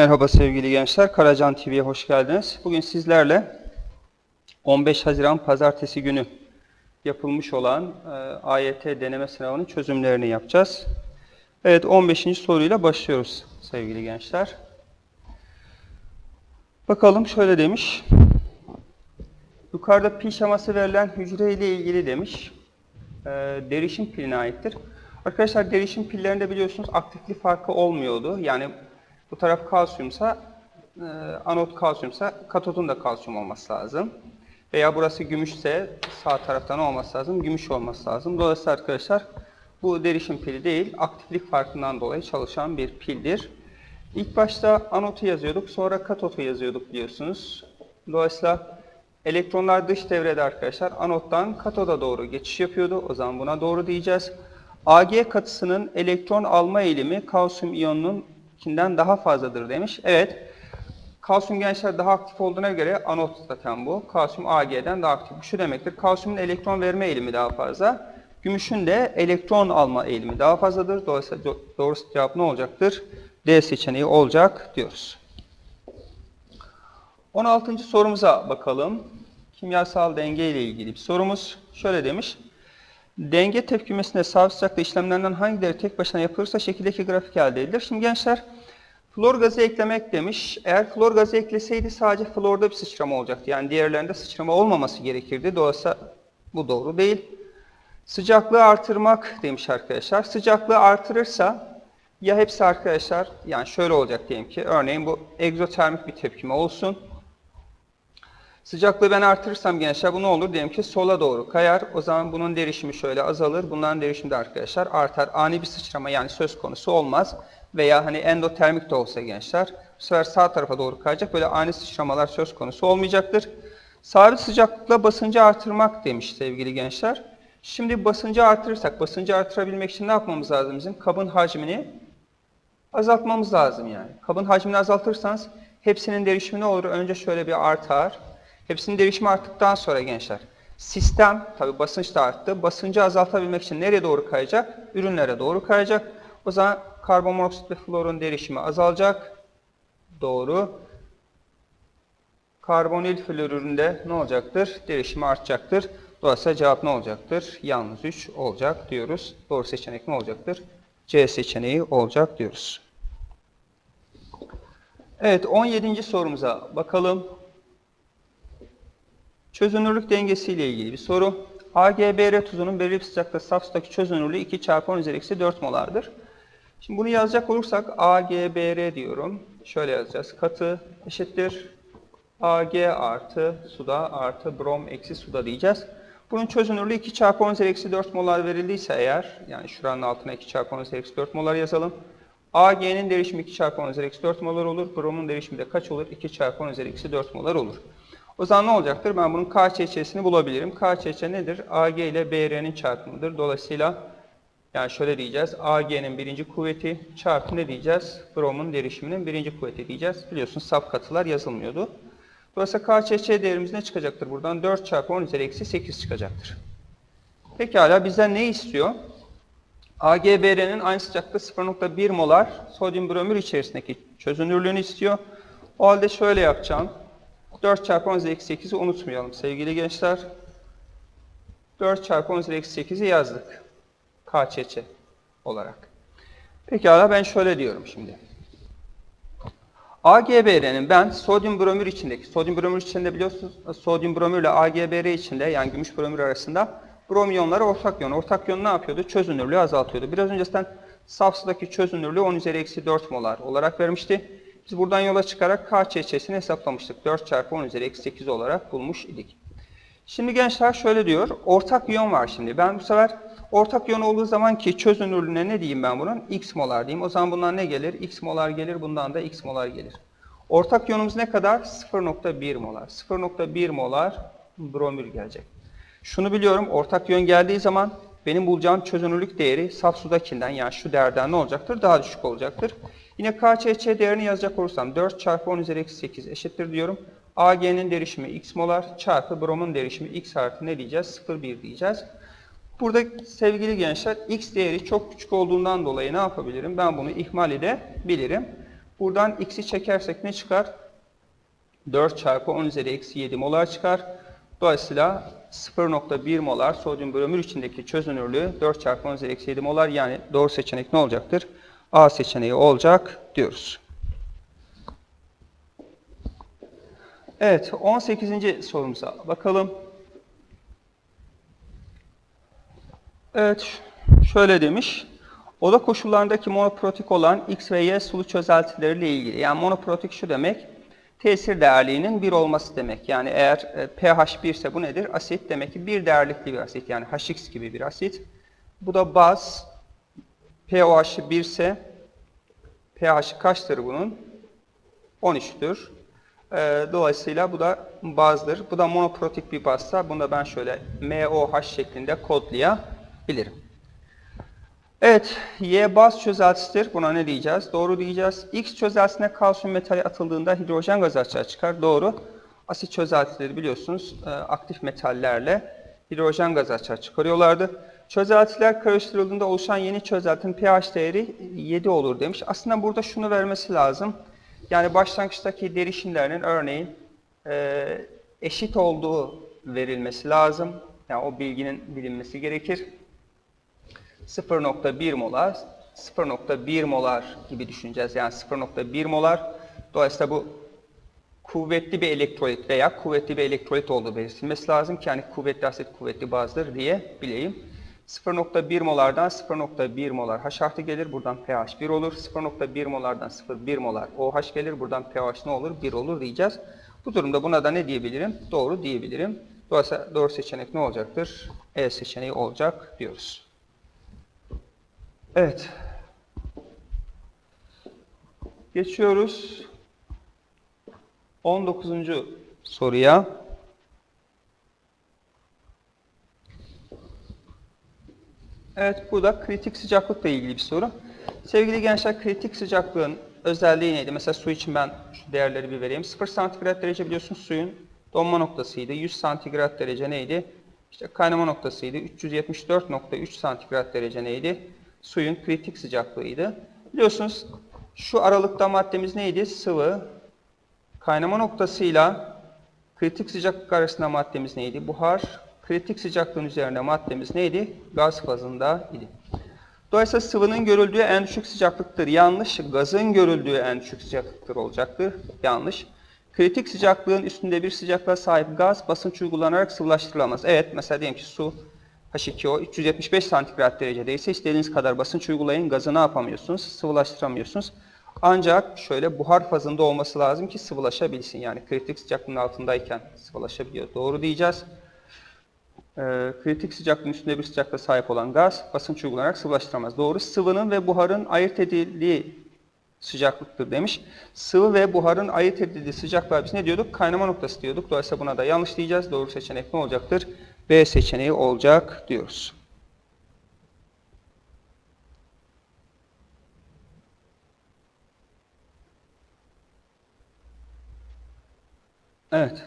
Merhaba sevgili gençler, Karacan TV'ye hoş geldiniz. Bugün sizlerle 15 Haziran Pazartesi günü yapılmış olan e, AYT deneme sınavının çözümlerini yapacağız. Evet, 15. soruyla başlıyoruz sevgili gençler. Bakalım şöyle demiş. Yukarıda pi şeması verilen hücre ile ilgili demiş. E, derişim piline aittir. Arkadaşlar derişim pillerinde biliyorsunuz aktiflik farkı olmuyordu. Yani bu taraf kalsiyumsa, e, anot kalsiyumsa katodun da kalsiyum olması lazım. Veya burası gümüşse sağ taraftan olması lazım, gümüş olması lazım. Dolayısıyla arkadaşlar bu derişim pili değil, aktiflik farkından dolayı çalışan bir pildir. İlk başta anotu yazıyorduk, sonra katotu yazıyorduk biliyorsunuz. Dolayısıyla elektronlar dış devrede arkadaşlar anottan katoda doğru geçiş yapıyordu. O zaman buna doğru diyeceğiz. Ag katısının elektron alma eğilimi kalsiyum iyonununkinden daha fazladır demiş. Evet. Kalsiyum gençler daha aktif olduğuna göre anot zaten bu. Kalsiyum Ag'den daha aktif. Şu demektir. Kalsiyumun elektron verme eğilimi daha fazla. Gümüşün de elektron alma eğilimi daha fazladır. Dolayısıyla do- doğru cevap ne olacaktır? D seçeneği olacak diyoruz. 16. sorumuza bakalım. Kimyasal denge ile ilgili bir sorumuz. Şöyle demiş. Denge tepkimesinde sabit sıcaklık işlemlerinden hangileri tek başına yapılırsa şekildeki grafik elde edilir. Şimdi gençler flor gazı eklemek demiş. Eğer flor gazı ekleseydi sadece florda bir sıçrama olacaktı. Yani diğerlerinde sıçrama olmaması gerekirdi. Dolayısıyla bu doğru değil. Sıcaklığı artırmak demiş arkadaşlar. Sıcaklığı artırırsa ya hepsi arkadaşlar yani şöyle olacak diyelim ki örneğin bu egzotermik bir tepkime olsun. Sıcaklığı ben artırırsam gençler bu ne olur? Diyelim ki sola doğru kayar. O zaman bunun derişimi şöyle azalır. Bunların derişimi de arkadaşlar artar. Ani bir sıçrama yani söz konusu olmaz. Veya hani endotermik de olsa gençler bu sefer sağ tarafa doğru kayacak. Böyle ani sıçramalar söz konusu olmayacaktır. Sabit sıcaklıkla basıncı artırmak demiş sevgili gençler. Şimdi basıncı artırırsak, basıncı artırabilmek için ne yapmamız lazım bizim? Kabın hacmini azaltmamız lazım yani. Kabın hacmini azaltırsanız hepsinin derişimi ne olur? Önce şöyle bir artar. Hepsinin derişimi arttıktan sonra gençler. Sistem, tabi basınç da arttı. Basıncı azaltabilmek için nereye doğru kayacak? Ürünlere doğru kayacak. O zaman karbonmonoksit ve florun derişimi azalacak. Doğru. Karbonil florüründe ne olacaktır? Derişimi artacaktır. Dolayısıyla cevap ne olacaktır? Yalnız 3 olacak diyoruz. Doğru seçenek ne olacaktır? C seçeneği olacak diyoruz. Evet 17. sorumuza bakalım. Çözünürlük dengesi ile ilgili bir soru. AgBr tuzunun belirli bir sıcaklıkta saf sudaki çözünürlüğü 2 çarpı 10 üzeri eksi 4 molardır. Şimdi bunu yazacak olursak AgBr diyorum. Şöyle yazacağız. Katı eşittir. Ag artı suda artı brom eksi suda diyeceğiz. Bunun çözünürlüğü 2 çarpı 10 üzeri eksi 4 molar verildiyse eğer, yani şuranın altına 2 çarpı 10 üzeri eksi 4 molar yazalım. Ag'nin derişimi 2 çarpı 10 üzeri eksi 4 molar olur. Bromun derişimi de kaç olur? 2 çarpı 10 üzeri eksi 4 molar olur. O zaman ne olacaktır? Ben bunun KÇÇ'sini bulabilirim. KÇÇ nedir? Ag ile BR'nin çarpımıdır. Dolayısıyla yani şöyle diyeceğiz. Ag'nin birinci kuvveti çarpı ne diyeceğiz? Bromun derişiminin birinci kuvveti diyeceğiz. Biliyorsunuz saf katılar yazılmıyordu. Dolayısıyla KÇÇ değerimiz ne çıkacaktır buradan? 4 çarpı 10 üzeri eksi 8 çıkacaktır. Pekala bizden ne istiyor? AgBr'nin aynı sıcaklıkta 0.1 molar sodyum bromür içerisindeki çözünürlüğünü istiyor. O halde şöyle yapacağım. 4 çarpı 10 üzeri eksi 8'i unutmayalım sevgili gençler. 4 çarpı 10 üzeri eksi 8'i yazdık. KÇÇ olarak. Pekala ben şöyle diyorum şimdi. AgBr'nin ben sodyum bromür içindeki, sodyum bromür içinde biliyorsunuz sodyum bromür ile AgBr içinde yani gümüş bromür arasında brom iyonları ortak iyon. Ortak iyon ne yapıyordu? Çözünürlüğü azaltıyordu. Biraz önce sen saf sudaki çözünürlüğü 10 üzeri eksi 4 molar olarak vermişti. Biz buradan yola çıkarak KÇÇ'sini hesaplamıştık. 4 çarpı 10 üzeri eksi 8 olarak bulmuş idik. Şimdi gençler şöyle diyor. Ortak iyon var şimdi. Ben bu sefer ortak iyon olduğu zaman ki çözünürlüğüne ne diyeyim ben bunun? X molar diyeyim. O zaman bundan ne gelir? X molar gelir. Bundan da X molar gelir. Ortak iyonumuz ne kadar? 0.1 molar. 0.1 molar bromür gelecek. Şunu biliyorum. Ortak iyon geldiği zaman benim bulacağım çözünürlük değeri saf sudakinden yani şu değerden ne olacaktır? Daha düşük olacaktır. Yine KÇÇ değerini yazacak olursam 4 çarpı 10 üzeri eksi 8 eşittir diyorum. Ag'nin derişimi x molar çarpı bromun derişimi x artı ne diyeceğiz? 0,1 diyeceğiz. Burada sevgili gençler x değeri çok küçük olduğundan dolayı ne yapabilirim? Ben bunu ihmal edebilirim. Buradan x'i çekersek ne çıkar? 4 çarpı 10 üzeri eksi 7 molar çıkar. Dolayısıyla 0.1 molar sodyum bromür içindeki çözünürlüğü 4 çarpı 10 üzeri eksi 7 molar yani doğru seçenek ne olacaktır? A seçeneği olacak diyoruz. Evet 18. sorumuza bakalım. Evet şöyle demiş. Oda koşullarındaki monoprotik olan X ve Y sulu çözeltileriyle ilgili. Yani monoprotik şu demek tesir değerliğinin 1 olması demek. Yani eğer e, pH 1 ise bu nedir? Asit demek ki bir değerlikli bir asit. Yani HX gibi bir asit. Bu da baz. pOH 1 ise pH kaçtır bunun? 13'tür. E, dolayısıyla bu da bazdır. Bu da monoprotik bir bazsa bunu da ben şöyle MOH şeklinde kodlayabilirim. Evet, Y baz çözeltisidir. Buna ne diyeceğiz? Doğru diyeceğiz. X çözeltisine kalsiyum metali atıldığında hidrojen gazı açığa çıkar. Doğru. Asit çözeltileri biliyorsunuz e, aktif metallerle hidrojen gazı açığa çıkarıyorlardı. Çözeltiler karıştırıldığında oluşan yeni çözeltinin pH değeri 7 olur demiş. Aslında burada şunu vermesi lazım. Yani başlangıçtaki derişimlerinin örneğin e, eşit olduğu verilmesi lazım. Yani o bilginin bilinmesi gerekir. 0.1 molar, 0.1 molar gibi düşüneceğiz. Yani 0.1 molar. Dolayısıyla bu kuvvetli bir elektrolit veya kuvvetli bir elektrolit olduğu belirtilmesi lazım ki yani kuvvetli asit kuvvetli bazdır diye bileyim. 0.1 molardan 0.1 molar H artı gelir. Buradan pH 1 olur. 0.1 molardan 0.1 molar OH gelir. Buradan pH ne olur? 1 olur diyeceğiz. Bu durumda buna da ne diyebilirim? Doğru diyebilirim. Dolayısıyla doğru seçenek ne olacaktır? E seçeneği olacak diyoruz. Evet. Geçiyoruz 19. soruya. Evet, bu da kritik sıcaklıkla ilgili bir soru. Sevgili gençler, kritik sıcaklığın özelliği neydi? Mesela su için ben şu değerleri bir vereyim. 0 santigrat derece biliyorsunuz suyun donma noktasıydı. 100 santigrat derece neydi? İşte kaynama noktasıydı. 374.3 santigrat derece neydi? Suyun kritik sıcaklığıydı. Biliyorsunuz şu aralıkta maddemiz neydi? Sıvı. Kaynama noktasıyla kritik sıcaklık arasında maddemiz neydi? Buhar kritik sıcaklığın üzerinde maddemiz neydi? Gaz fazında idi. Dolayısıyla sıvının görüldüğü en düşük sıcaklıktır. Yanlış. Gazın görüldüğü en düşük sıcaklıktır olacaktır. Yanlış. Kritik sıcaklığın üstünde bir sıcaklığa sahip gaz basınç uygulanarak sıvılaştırılamaz. Evet mesela diyelim ki su H2O 375 santigrat derecedeyse istediğiniz kadar basınç uygulayın gazı ne yapamıyorsunuz? Sıvılaştıramıyorsunuz. Ancak şöyle buhar fazında olması lazım ki sıvılaşabilsin. Yani kritik sıcaklığın altındayken sıvılaşabiliyor. Doğru diyeceğiz e, kritik sıcaklığın üstünde bir sıcaklığa sahip olan gaz basınç uygulanarak sıvılaştıramaz. Doğru. Sıvının ve buharın ayırt edildiği sıcaklıktır demiş. Sıvı ve buharın ayırt edildiği sıcaklığa biz ne diyorduk? Kaynama noktası diyorduk. Dolayısıyla buna da yanlış diyeceğiz. Doğru seçenek ne olacaktır? B seçeneği olacak diyoruz. Evet.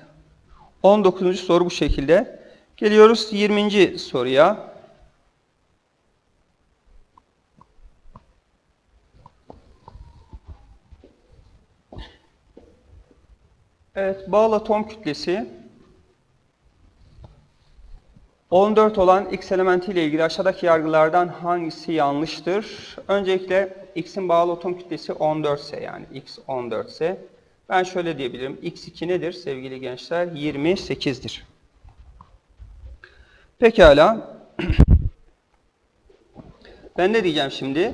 19. soru bu şekilde. Geliyoruz 20. soruya. Evet, bağlı atom kütlesi 14 olan X elementi ile ilgili aşağıdaki yargılardan hangisi yanlıştır? Öncelikle X'in bağlı atom kütlesi 14 ise yani X 14 ise ben şöyle diyebilirim. X2 nedir sevgili gençler? 28'dir. Pekala. Ben ne diyeceğim şimdi?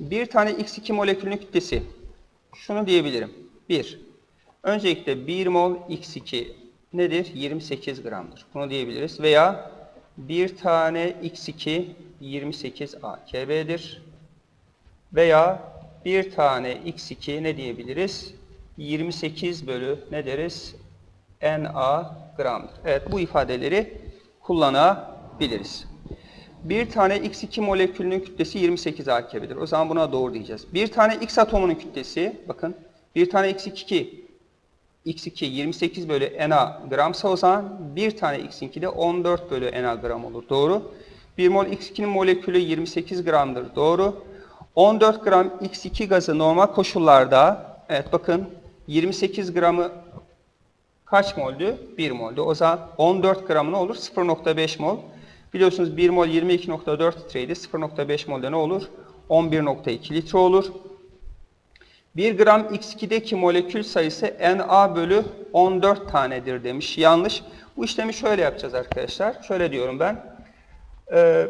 Bir tane X2 molekülünün kütlesi. Şunu diyebilirim. 1. Öncelikle 1 mol X2 nedir? 28 gramdır. Bunu diyebiliriz. Veya bir tane X2 28 AKB'dir. Veya bir tane X2 ne diyebiliriz? 28 bölü ne deriz? Na gramdır. Evet bu ifadeleri kullanabiliriz. Bir tane X2 molekülünün kütlesi 28 AKB'dir. O zaman buna doğru diyeceğiz. Bir tane X atomunun kütlesi, bakın, bir tane X2, X2 28 bölü Na gramsa o zaman bir tane X2 de 14 bölü Na gram olur. Doğru. Bir mol X2'nin molekülü 28 gramdır. Doğru. 14 gram X2 gazı normal koşullarda evet bakın 28 gramı kaç moldü? 1 moldü. O zaman 14 gramı ne olur? 0.5 mol. Biliyorsunuz 1 mol 22.4 litreydi. 0.5 molde ne olur? 11.2 litre olur. 1 gram X2'deki molekül sayısı Na bölü 14 tanedir demiş. Yanlış. Bu işlemi şöyle yapacağız arkadaşlar. Şöyle diyorum ben. Ee,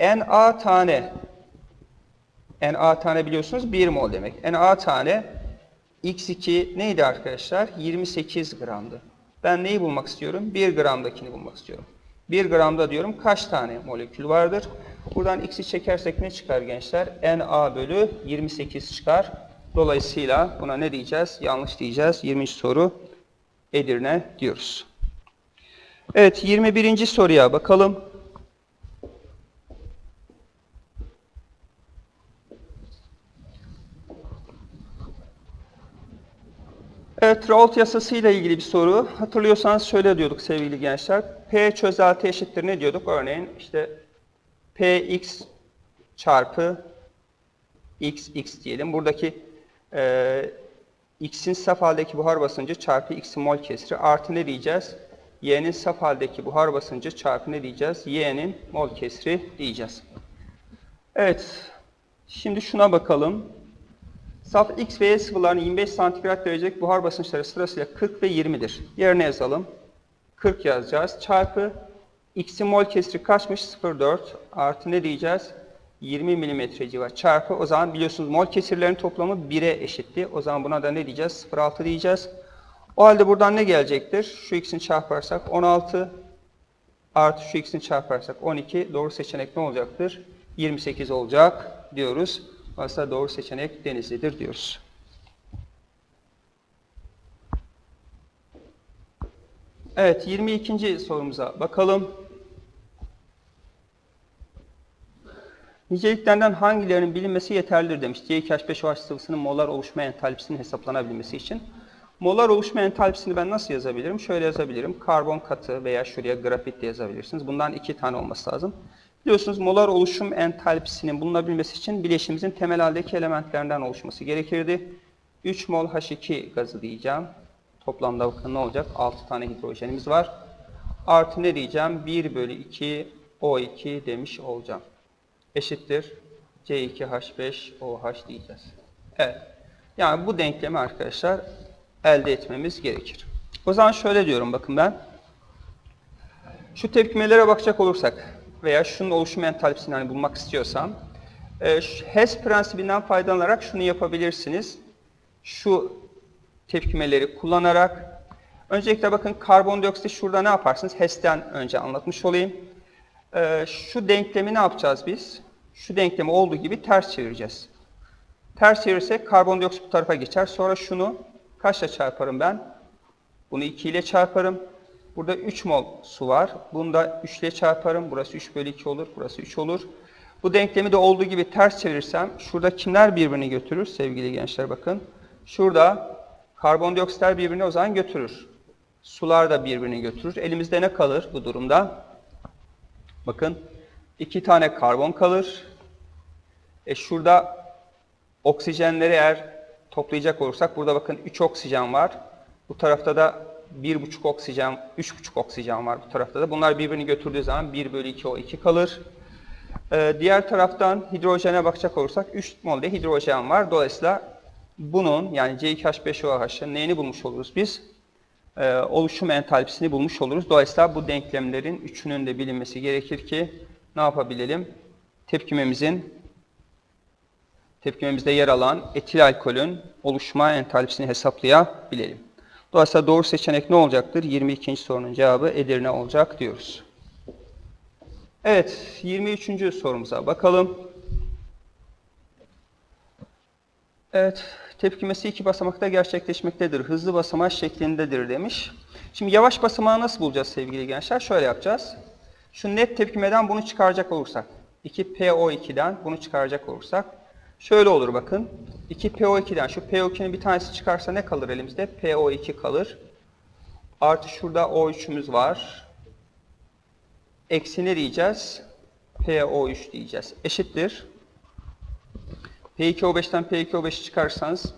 Na tane Na tane biliyorsunuz 1 mol demek. Na tane X2 neydi arkadaşlar? 28 gramdı. Ben neyi bulmak istiyorum? 1 gramdakini bulmak istiyorum. 1 gramda diyorum kaç tane molekül vardır? Buradan x'i çekersek ne çıkar gençler? Na bölü 28 çıkar. Dolayısıyla buna ne diyeceğiz? Yanlış diyeceğiz. 20. soru Edirne diyoruz. Evet 21. soruya bakalım. Evet, Raoult yasası ile ilgili bir soru. Hatırlıyorsanız şöyle diyorduk sevgili gençler. P çözelti eşittir ne diyorduk? Örneğin işte Px çarpı x, x diyelim. Buradaki e, x'in saf haldeki buhar basıncı çarpı x'in mol kesri artı ne diyeceğiz? y'nin saf haldeki buhar basıncı çarpı ne diyeceğiz? y'nin mol kesri diyeceğiz. Evet, şimdi şuna bakalım. Saf X ve Y sıvılarının 25 santigrat derecelik buhar basınçları sırasıyla 40 ve 20'dir. Yerine yazalım. 40 yazacağız. Çarpı X'in mol kesri kaçmış? 0,4 artı ne diyeceğiz? 20 milimetre civar. Çarpı o zaman biliyorsunuz mol kesirlerin toplamı 1'e eşitti. O zaman buna da ne diyeceğiz? 0,6 diyeceğiz. O halde buradan ne gelecektir? Şu x'ini çarparsak 16 artı şu x'ini çarparsak 12. Doğru seçenek ne olacaktır? 28 olacak diyoruz. Aslında doğru seçenek Denizli'dir diyoruz. Evet, 22. sorumuza bakalım. Niceliklerinden hangilerinin bilinmesi yeterlidir demiş. C2H5OH sıvısının molar oluşma entalpisinin hesaplanabilmesi için. Molar oluşma entalpisini ben nasıl yazabilirim? Şöyle yazabilirim. Karbon katı veya şuraya grafit de yazabilirsiniz. Bundan iki tane olması lazım. Biliyorsunuz molar oluşum entalpisinin bulunabilmesi için bileşimimizin temel haldeki elementlerinden oluşması gerekirdi. 3 mol H2 gazı diyeceğim. Toplamda bakın ne olacak? 6 tane hidrojenimiz var. Artı ne diyeceğim? 1 bölü 2 O2 demiş olacağım. Eşittir. C2H5OH diyeceğiz. Evet. Yani bu denklemi arkadaşlar elde etmemiz gerekir. O zaman şöyle diyorum bakın ben. Şu tepkimelere bakacak olursak veya şunun oluşum entalpisini hani bulmak istiyorsam e, HES prensibinden faydalanarak şunu yapabilirsiniz. Şu tepkimeleri kullanarak öncelikle bakın karbondioksit şurada ne yaparsınız? HES'ten önce anlatmış olayım. E, şu denklemi ne yapacağız biz? Şu denklemi olduğu gibi ters çevireceğiz. Ters çevirirsek karbondioksit bu tarafa geçer. Sonra şunu kaçla çarparım ben? Bunu 2 ile çarparım. Burada 3 mol su var. Bunu da 3 ile çarparım. Burası 3 bölü 2 olur. Burası 3 olur. Bu denklemi de olduğu gibi ters çevirirsem şurada kimler birbirini götürür sevgili gençler bakın. Şurada karbondioksitler birbirini o zaman götürür. Sular da birbirini götürür. Elimizde ne kalır bu durumda? Bakın iki tane karbon kalır. E şurada oksijenleri eğer toplayacak olursak burada bakın 3 oksijen var. Bu tarafta da 1,5 oksijen, 3,5 oksijen var bu tarafta da. Bunlar birbirini götürdüğü zaman 1 bölü 2 o 2 kalır. Ee, diğer taraftan hidrojene bakacak olursak 3 molde hidrojen var. Dolayısıyla bunun yani C2H5OH'ın neyini bulmuş oluruz biz? Ee, oluşum entalpisini bulmuş oluruz. Dolayısıyla bu denklemlerin üçünün de bilinmesi gerekir ki ne yapabilelim? Tepkimemizin tepkimemizde yer alan etil alkolün oluşma entalpisini hesaplayabilelim. Dolayısıyla doğru seçenek ne olacaktır? 22. sorunun cevabı Edirne olacak diyoruz. Evet, 23. sorumuza bakalım. Evet, tepkimesi iki basamakta gerçekleşmektedir. Hızlı basamaç şeklindedir demiş. Şimdi yavaş basamağı nasıl bulacağız sevgili gençler? Şöyle yapacağız. Şu net tepkimeden bunu çıkaracak olursak, 2PO2'den bunu çıkaracak olursak, Şöyle olur bakın. 2PO2'den şu PO2'nin bir tanesi çıkarsa ne kalır elimizde? PO2 kalır. Artı şurada O3'ümüz var. Eksi ne diyeceğiz? PO3 diyeceğiz. Eşittir. P2O5'ten P2O5'i çıkarırsanız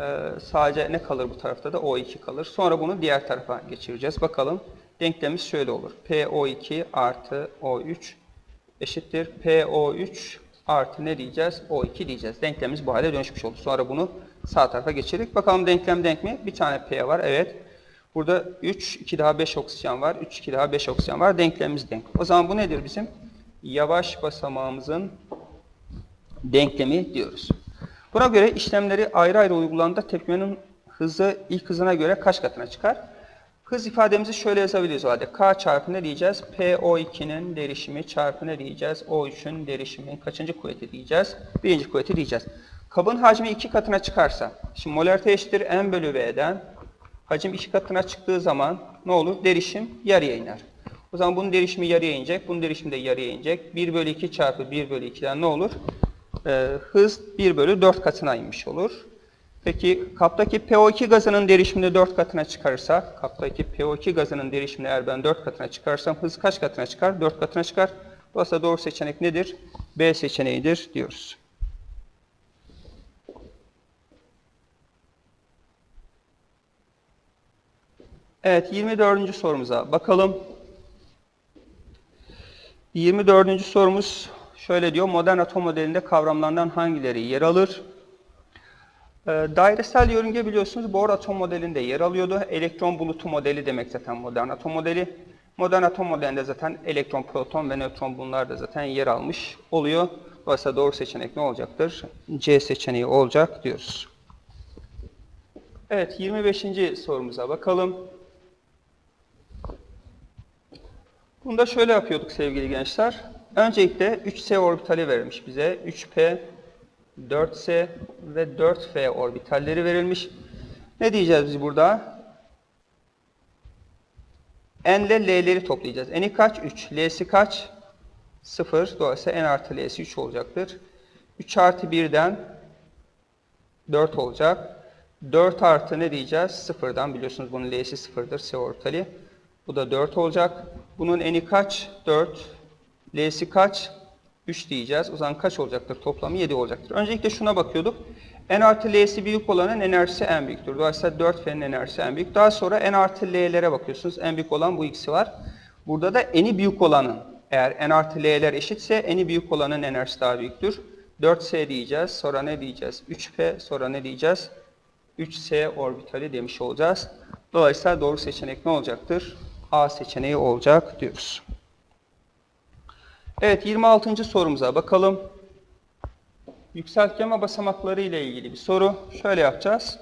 e, sadece ne kalır bu tarafta da O2 kalır. Sonra bunu diğer tarafa geçireceğiz. Bakalım denklemimiz şöyle olur. PO2 artı O3 eşittir. PO3 artı ne diyeceğiz? O2 diyeceğiz. Denklemimiz bu hale dönüşmüş oldu. Sonra bunu sağ tarafa geçirdik. Bakalım denklem denk mi? Bir tane P var. Evet. Burada 3, 2 daha 5 oksijen var. 3, 2 daha 5 oksijen var. Denklemimiz denk. O zaman bu nedir bizim? Yavaş basamağımızın denklemi diyoruz. Buna göre işlemleri ayrı ayrı uygulandığında tepkimenin hızı ilk hızına göre kaç katına çıkar? Hız ifademizi şöyle yazabiliriz o halde. K çarpı ne diyeceğiz? PO2'nin derişimi çarpı ne diyeceğiz? O3'ün derişiminin kaçıncı kuvveti diyeceğiz? Birinci kuvveti diyeceğiz. Kabın hacmi iki katına çıkarsa, şimdi molarite eşittir M bölü V'den, hacim iki katına çıktığı zaman ne olur? Derişim yarıya iner. O zaman bunun derişimi yarıya inecek, bunun derişimi de yarıya inecek. 1 bölü 2 çarpı 1 bölü 2'den ne olur? Ee, hız 1 bölü 4 katına inmiş olur. Peki kaptaki PO2 gazının derişimini 4 katına çıkarırsak, kaptaki PO2 gazının derişimini eğer ben 4 katına çıkarsam hız kaç katına çıkar? 4 katına çıkar. Dolayısıyla doğru seçenek nedir? B seçeneğidir diyoruz. Evet 24. sorumuza bakalım. 24. sorumuz şöyle diyor. Modern atom modelinde kavramlardan hangileri yer alır? Ee, dairesel yörünge biliyorsunuz Bohr atom modelinde yer alıyordu. Elektron bulutu modeli demek zaten modern atom modeli. Modern atom modelinde zaten elektron, proton ve nötron bunlar da zaten yer almış oluyor. Dolayısıyla doğru seçenek ne olacaktır? C seçeneği olacak diyoruz. Evet 25. sorumuza bakalım. Bunu da şöyle yapıyorduk sevgili gençler. Öncelikle 3s orbitali verilmiş bize. 3p, 4s ve 4f orbitalleri verilmiş. Ne diyeceğiz biz burada? n ile l'leri toplayacağız. n'i kaç? 3. l'si kaç? 0. Dolayısıyla n artı l'si 3 olacaktır. 3 artı 1'den 4 olacak. 4 artı ne diyeceğiz? 0'dan biliyorsunuz bunun l'si 0'dır. S orbitali. Bu da 4 olacak. Bunun n'i kaç? 4. L'si kaç? 3 diyeceğiz. O zaman kaç olacaktır? Toplamı 7 olacaktır. Öncelikle şuna bakıyorduk. N artı L'si büyük olanın enerjisi en büyüktür. Dolayısıyla 4F'nin enerjisi en büyük. Daha sonra N artı L'lere bakıyorsunuz. En büyük olan bu ikisi var. Burada da N'i büyük olanın, eğer N artı L'ler eşitse N'i büyük olanın enerjisi daha büyüktür. 4S diyeceğiz. Sonra ne diyeceğiz? 3P. Sonra ne diyeceğiz? 3S orbitali demiş olacağız. Dolayısıyla doğru seçenek ne olacaktır? A seçeneği olacak diyoruz. Evet 26. sorumuza bakalım. Yükseltgeme basamakları ile ilgili bir soru. Şöyle yapacağız.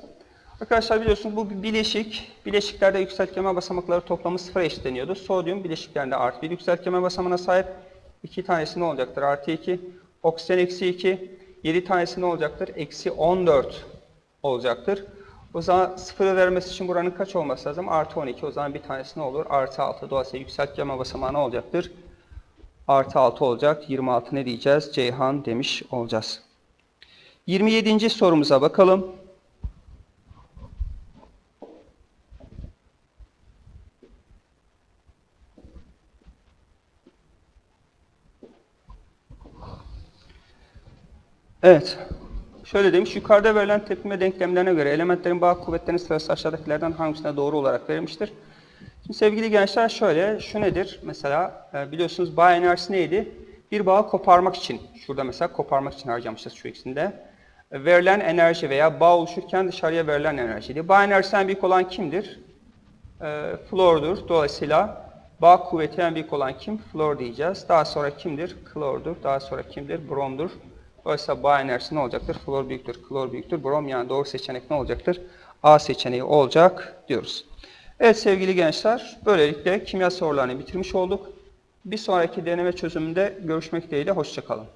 Arkadaşlar biliyorsunuz bu bir bileşik. Bileşiklerde yükseltgeme basamakları toplamı sıfır eşitleniyordu. Sodyum bileşiklerinde artı bir yükseltgeme basamağına sahip. İki tanesi ne olacaktır? Artı 2. Oksijen eksi 2. 7 tanesi ne olacaktır? Eksi 14 olacaktır. O zaman sıfırı vermesi için buranın kaç olması lazım? Artı 12. O zaman bir tanesi ne olur? Artı 6. Dolayısıyla yükseltgeme basamağı ne olacaktır? Artı 6 olacak. 26 ne diyeceğiz? Ceyhan demiş olacağız. 27. sorumuza bakalım. Evet. Şöyle demiş, yukarıda verilen tepkime denklemlerine göre elementlerin bağ kuvvetlerinin sırası aşağıdakilerden hangisine doğru olarak verilmiştir? Şimdi sevgili gençler şöyle, şu nedir? Mesela e, biliyorsunuz bağ enerjisi neydi? Bir bağı koparmak için, şurada mesela koparmak için harcamışız şu ikisinde. Verilen enerji veya bağ oluşurken dışarıya verilen enerjiydi. Bağ enerjisinden büyük olan kimdir? E, flordur. Dolayısıyla bağ kuvveti en büyük olan kim? Flor diyeceğiz. Daha sonra kimdir? Klordur. Daha sonra kimdir? Bromdur. Dolayısıyla bağ enerjisi ne olacaktır? Flor büyüktür, klor büyüktür. Brom yani doğru seçenek ne olacaktır? A seçeneği olacak diyoruz. Evet sevgili gençler, böylelikle kimya sorularını bitirmiş olduk. Bir sonraki deneme çözümünde görüşmek dileğiyle, hoşçakalın.